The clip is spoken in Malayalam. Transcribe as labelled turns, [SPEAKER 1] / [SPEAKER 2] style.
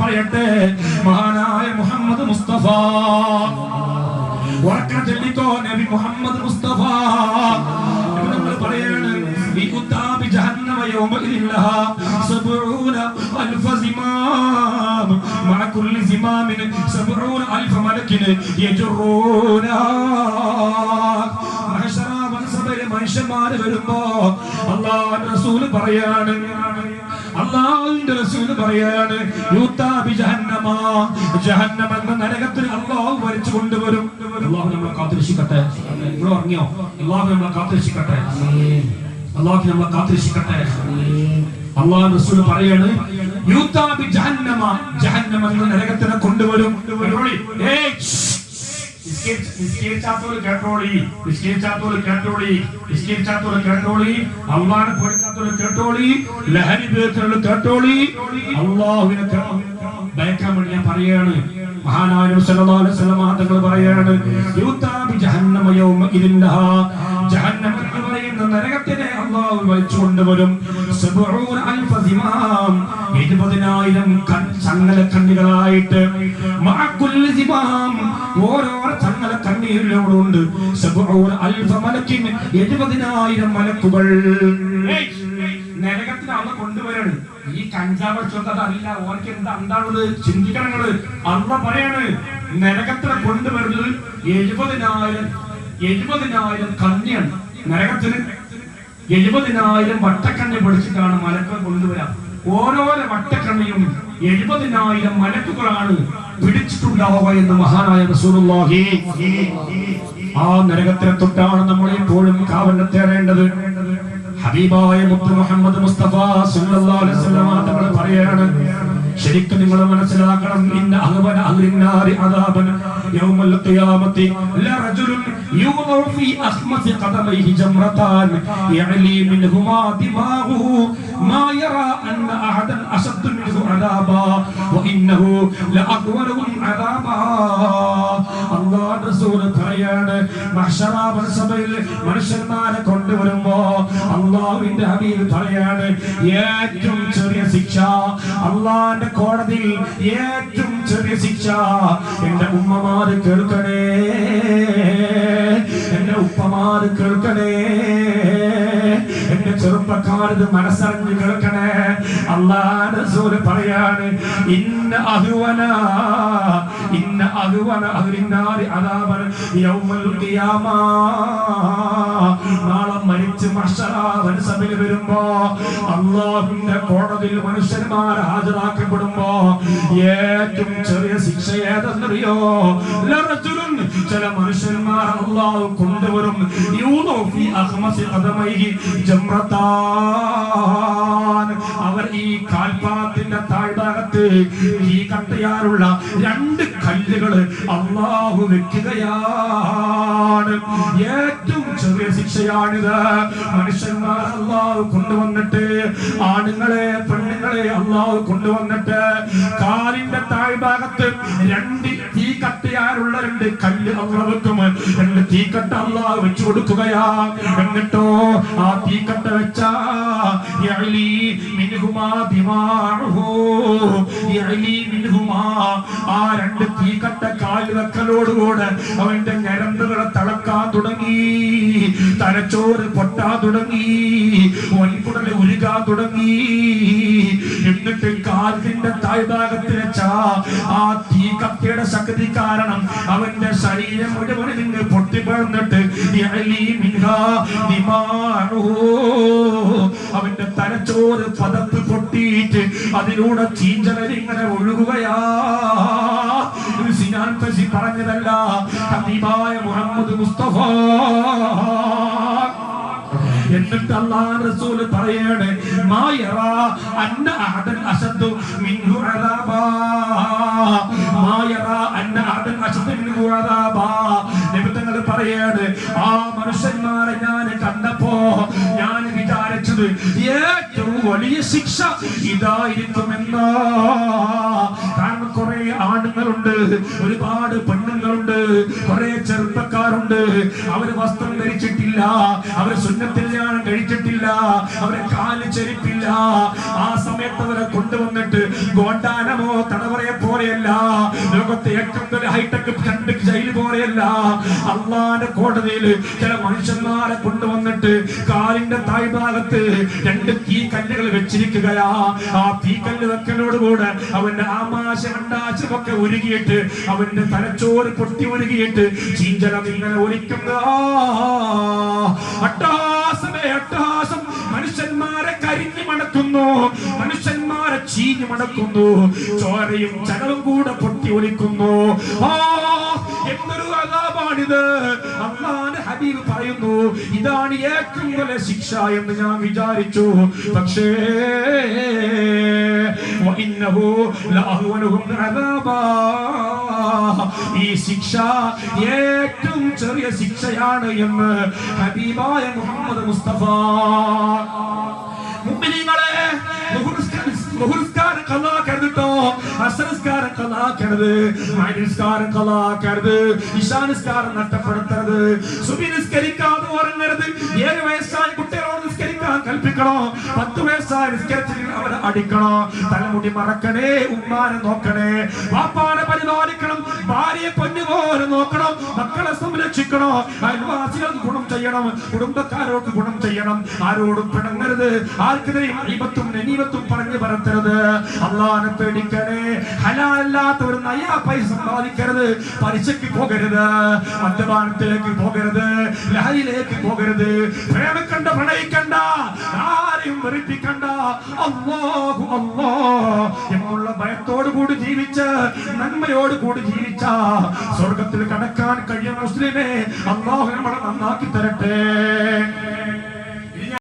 [SPEAKER 1] പറയട്ടെ മഹാനായ മുഹമ്മദ് മുസ്തഫ. ഉറക്ക ചൊല്ലിക്കോ നബി മുഹമ്മദ് മുസ്തഫ. നമ്മൾ പറയാണ് യൗമഇദിൻ ലഹാ സബ്ഊന അൽഫ സിമാം. മഅ കുല്ലി സിമാമിൻ സബ്ഊന അൽഫ മലക്കിൻ യജറൂന. മഹശറ വൻസബയിലെ മനുഷ്യന്മാര് വരുമ്പോ അള്ളാഹ് റസൂൽ പറയാണ് അള്ളാഹുവിന്റെ റസൂൽ പറയാണ് യൂത്താബി ജഹന്നമ. ജഹന്നം എന്ന നരകത്തിൽ അള്ളാഹു വരച്ചു കൊണ്ടുവരും. അള്ളാഹു നമ്മളെ കാത്തിരിക്കട്ടെ ഇവിടെ ഉറങ്ങിയോ? അള്ളാഹു നമ്മളെ കാത്തിരിക്കട്ടെ അള്ളാഹു നമ്മളെ കാത്തിരിക്കട്ടെ അള്ളാഹു റസൂൽ പറയാണ് യൂത്താബി ജഹന്നമ. ജഹന്നം എന്ന നരകത്തിനെ കൊണ്ടുവരും. ഏയ് നിസ്കരിച്ചാത്തോട് കേട്ടോളി നിസ്കരിച്ചാത്തോട് കേട്ടോളി നിസ്കരിച്ചാത്തോട് കേട്ടോളി അള്ളാനെ പേടിക്കാത്തോട് കേട്ടോളി ലഹരി ഉപയോഗിക്കുന്നവരോട് കേട്ടോളി അള്ളാഹുവിനെ ഭയക്കാൻ വേണ്ടി ഞാൻ പറയാണ്. മഹാനായ സല്ലല്ലാഹു അലൈഹി വസല്ലം തങ്ങൾ പറയാണ് യൂതാബി ജഹന്നമ യൗമ ഇദിൻലഹാ ജഹന്നം നരകത്തിനെ അള്ളാഹു വലിച്ചു കൊണ്ടുവരും ഇരുപതിനായിരം ചങ്ങല കണ്ണികളായിട്ട് ഓരോ ചങ്ങല മലക്കിൻ എഴുപതിനായിരം മലക്കുകൾ. നരകത്തിന് അള്ള കൊണ്ടുവരാണ്. ഈ കഞ്ചാവ് ചൊന്നത് അറിയില്ല ഓർക്ക് എന്താ എന്താണത് ചിന്തിക്കണങ്ങൾ അള്ള പറയാണ്. നരകത്തിനെ കൊണ്ടുവരുന്നത് എഴുപതിനായിരം എഴുപതിനായിരം കണ്ണിയാണ്. നരകത്തിന് എഴുപതിനായിരം വട്ടക്കണ്ണി പിടിച്ചിട്ടാണ് മലക്കൾ കൊണ്ടുവരാം. ഓരോരോ വട്ടക്കണ്ണിയും എഴുപതിനായിരം മലക്കുകളാണ് പിടിച്ചിട്ടുണ്ടാവുക എന്ന് മഹാനായ റസൂലുള്ളാഹി. ആ നരകത്തിനെ തൊട്ടാണ് നമ്മൾ എപ്പോഴും കാവലിനെ തേടേണ്ടത്. ഹബീബായ മുത്ത് മുഹമ്മദ് മുസ്തഫ സല്ലല്ലാഹു അലൈഹി വസല്ലം തങ്ങൾ പറയാണ് ശരിക്കും നിങ്ങൾ മനസ്സിലാക്കണം ഇന്ന അഹ്വന അഹ്ലിന്നാരി അദാബൻ يوم القيامة لرجل يوضع في أخمص قدميه جمرتان يعلي منهما دماغه ما يرى أن أحدا أشد منه عذابا وإنه لأطول عذابا. അല്ലാഹു റസൂൽ പറയാണ് മഹ്ശറ സഭയിൽ മനുഷ്യന്മാരെ കൊണ്ടുവരുമ്പോ അള്ളാഹുവിന്റെ ഹബീബ് പറയാണ് ഏറ്റവും ചെറിയ ശിക്ഷ അള്ളാന്റെ കോടതിയിൽ ഏറ്റവും ചെറിയ ശിക്ഷ. എന്റെ ഉമ്മമാര് കേൾക്കണേ എന്റെ ഉപ്പമാര് കേൾക്കണേ. ചെറുപ്പക്കാരത് മനസ്സറിഞ്ഞ് കേൾക്കണേ. അള്ളാഹ് പറയാണ് ഇന്ന അഹുവന ഇന്ന അഹുവന അഹ്ലിന്നാരി അദാബൻ യൗമൽ ഖിയാമ. നാളെ മരിച്ച് മഹ്ശറാവൻ സഭയിൽ വരുമ്പോ അള്ളാഹുവിന്റെ കോടതിയിൽ മനുഷ്യന്മാർ ഹാജരാക്കപ്പെടുമ്പോ ഏറ്റവും ചെറിയ ശിക്ഷ ഏതെന്നറിയോ? ചില മനുഷ്യന്മാർ അള്ളാഹു കൊണ്ടുവരും. യൂനോ ഫി അഖ്മസി ഖദമൈഹി ജംറത്താൻ അവർ ഈ കാൽപാത്തിന്റെ താഴ്ഭാഗത്ത് ഈ കട്ടയാറുള്ള രണ്ട് കല്ലുകൾ അള്ളാഹു വെക്കുകയാണ്. ഏറ്റവും ചെറിയ ശിക്ഷയാണിത്. മനുഷ്യന്മാർ അള്ളാഹു കൊണ്ടുവന്നിട്ട് ആണുങ്ങളെ പെണ്ണുങ്ങളെ അള്ളാഹു കൊണ്ടുവന്നിട്ട് കാലിന്റെ താഴ്ഭാഗത്ത് രണ്ട് തീ കട്ടയാറുള്ള രണ്ട് കല്ല് അള്ളാഹ് വെക്കും രണ്ട് തീക്കട്ട അള്ളാഹ് വെച്ചു കൊടുക്കുകയാ. എന്നിട്ടോ ആ തീക്കട്ട വെച്ചാ ആ രണ്ട് തീക്കട്ട കാൽ വെക്കലോടുകൂടെ അവന്റെ ഞരമ്പുകളെ തളക്കാൻ തുടങ്ങി തലച്ചോറ് പൊട്ടാൻ തുടങ്ങി ഒൻകുടൽ ഉരുകാൻ തുടങ്ങി. എന്നിട്ട് കാലിന്റെ താഴ്ഭാഗത്ത് വെച്ചാ ആ തീ കത്തിയുടെ ശക്തി കാരണം അവന്റെ ശരീരം മുഴുവൻ നിങ്ങൾ പൊട്ടിപ്പറന്നിട്ട്. അവന്റെ തലച്ചോറ് പതപ്പ് പൊട്ടിയിട്ട് അതിലൂടെ ചീഞ്ചലരിങ്ങനെ ഒഴുകുകയാ. സിനാൻ പശി പറഞ്ഞതല്ല ഹബീബായ മുഹമ്മദ് മുസ്തഫ. എന്നിട്ട് അള്ളാഹ് റസൂൽ പറയാണ് മായറ അന്ന അഹദൻ അസദ്ദു മിൻഹു അദാബാ. മായറ അദാബാ നബി പറയാണ് ആ മനുഷ്യന്മാരെ ഞാൻ കണ്ടപ്പോ ഞാൻ വിചാരിച്ചത് ഏറ്റവും വലിയ ശിക്ഷ ഇതായിരിക്കുമെന്നാ. കാരണം കുറെ ആണുങ്ങളുണ്ട് ഒരുപാട് പെണ്ണുങ്ങളുണ്ട് കുറെ ചെറുപ്പക്കാരുണ്ട്. അവർ വസ്ത്രം ധരിച്ചിട്ടില്ല അവർ സുന്നത്തിലാണ് കഴിച്ചിട്ടില്ല അവരെ കാൽ ചെരിപ്പില്ല. ആ സമയത്ത് അവരെ കൊണ്ടുവന്നിട്ട് ഗോണ്ടാനമോ പോലെയല്ല ലോകത്തെ ഏറ്റവും വലിയ ഹൈടെക് രണ്ട് ജയിൽ പോലെയല്ല. അള്ളാന്റെ കോടതിയിൽ ചില മനുഷ്യന്മാരെ കൊണ്ടുവന്നിട്ട് കാലിന്റെ താഴ്ഭാഗത്ത് രണ്ട് തീ കല്ലുകൾ വെച്ചിരിക്കുകയാ. ആ തീ കല്ല് വെക്കലോടുകൂടെ അവന്റെ ആമാശ അണ്ടാശമൊക്കെ ഒരുകിയിട്ട് അവന്റെ തലച്ചോറ് പൊട്ടി ഒരുകിയിട്ട് ചീഞ്ചലം ഇങ്ങനെ ഒലിക്കുന്ന അട്ടാസമേ അട്ടാസം മനുഷ്യന്മാരെ കരിഞ്ഞു മണക്കുന്നു. മനുഷ്യന്മാരെ ചീഞ്ഞു മടക്കുന്നു. ചോരയും ചകളും കൂടെ പൊട്ടി ഒലിക്കുന്നു. ആ എന്തൊരു അതാപാണിത് അള്ളാന്റെ ഹബീബ് പറയുന്നു. ഇതാണ് ഏറ്റവും വലിയ ശിക്ഷ എന്ന് ഞാൻ വിചാരിച്ചു. പക്ഷേ ഈ ശിക്ഷ ഏറ്റവും ചെറിയ ശിക്ഷയാണ് എന്ന് ഹബീബായ മുഹമ്മദ് മുസ്തഫ. മുമ്പിനിങ്ങളെ ബഹുനിസ്കാരം ബഹുനിസ്കാരം കളാക്കരുത് ട്ടോ അസനസ്കാരം കളാക്കരുത് മൈനിസ്കാരം കളാക്കരുത് ഇശാനിസ്കാരം നഷ്ടപ്പെടുത്തരുത് സുബി നിസ്കരിക്കാതെ ഉറങ്ങരുത്. ഏഴ് വയസ്സായ കുട്ടികളോട് നിസ്കരിക്കാൻ കൽപ്പിക്കണോ? പത്ത് വയസ്സായ നിസ്കരിച്ചില്ലെങ്കിൽ അവരെ അടിക്കണോ. തലമുടി മറക്കണേ ഉമ്മാനെ നോക്കണേ. വാപ്പാനെ പരിപാലിക്കണം ഭാര്യയെ പൊന്നുപോലെ നോക്കണം മക്കളെ സംരക്ഷിക്കണോ അയൽവാസികൾക്ക് ഗുണം ചെയ്യണം കുടുംബക്കാരോട് ഗുണം ചെയ്യണം. ആരോടും പിണങ്ങരുത്. ആർക്കെതിരെയും അയ്യത്തും നെനീവത്തും പറഞ്ഞു പറത്തരുത് അള്ളാനെ പേടിക്കണേ. ഹലാലല്ലാത്ത ഒരു നയാ പൈസ സമ്പാദിക്കരുത്. പലിശയ്ക്ക് പോകരുത്. മദ്യപാനത്തിലേക്ക് പോകരുത്. ലഹരിയിലേക്ക് പോകരുത്. പ്രേമിക്കണ്ട പ്രണയിക്കണ്ട. ആരെയും വെറുപ്പിക്കണ്ട അള്ളാഹു അള്ളാ എന്നുള്ള ഭയത്തോട് കൂടി ജീവിച്ച് നന്മയോട് കൂടി ജീവിച്ച സ്വർഗത്തിൽ കടക്കാൻ കഴിയുന്ന മുസ്ലിമെ അള്ളാഹു നമ്മളെ നന്നാക്കി തരട്ടെ.